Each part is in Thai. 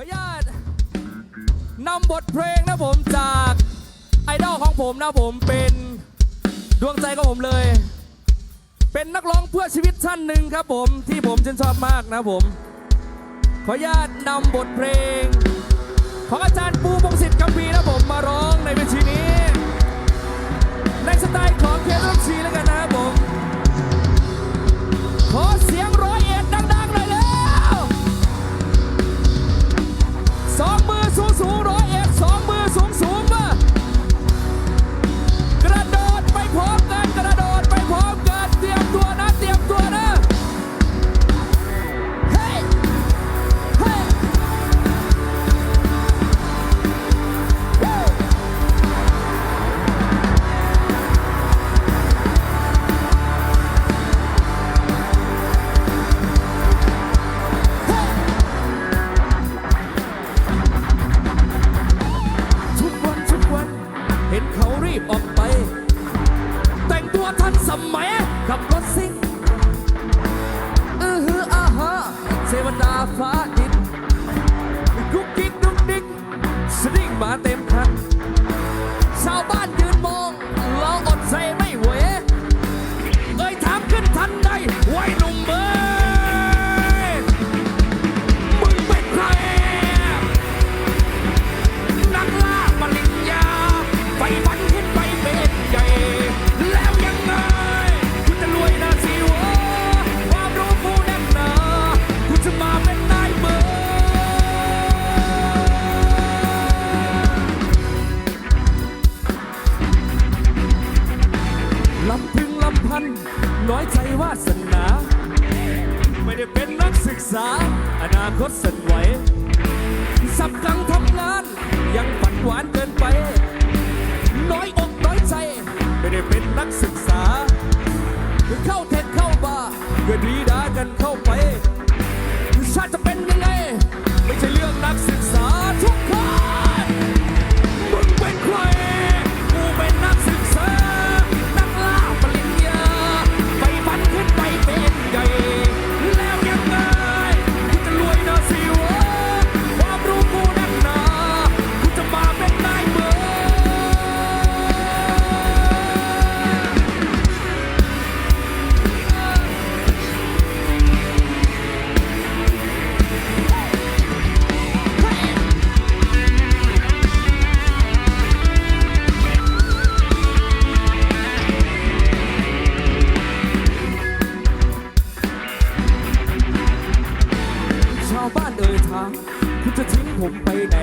ออนุญาตนำบทเพลงนะผมจากไอดอลของผมนะผมเป็นดวงใจของผมเลย เป็นนักร้องเพื่อชีวิตท่านหนึ่งครับผมที่ผมชื่นชอบมากนะผม ขออนุญาตนำบทเพลง ของอาจารย์ปูพงศิษฐ์กัมพีนะผม ไปแต่งตัวทันสมัยขับรถซิ่งอือฮืออาฮะเทวดาฟ้าำพึงลำพันน้อยใจวาสนา ไม่ได้เป็นนักศึกษา อนาคตสั่นไหวสับกังทำงาน ยังฝันหวานเกินไป น้อยอกน้อยใจ ไม่ได้เป็นนักศึกษาเข้าเทคเข้าบาร์ก็ดีดากันเข้าไปชาติจะเป็นยังไง ไม่ใช่เรื่องนักศึกษาทุก คุณจะทิ้งผมไปไหน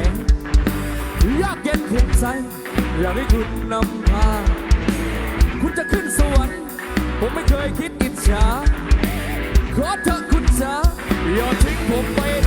ยากเย็นเพียงใจ อยากให้คุณนำพา คุณจะขึ้นสวรรค์ผมไม่เคยคิดอิจฉา ขอเถอะคุณจ๋าอย่าทิ้งผมไปไหน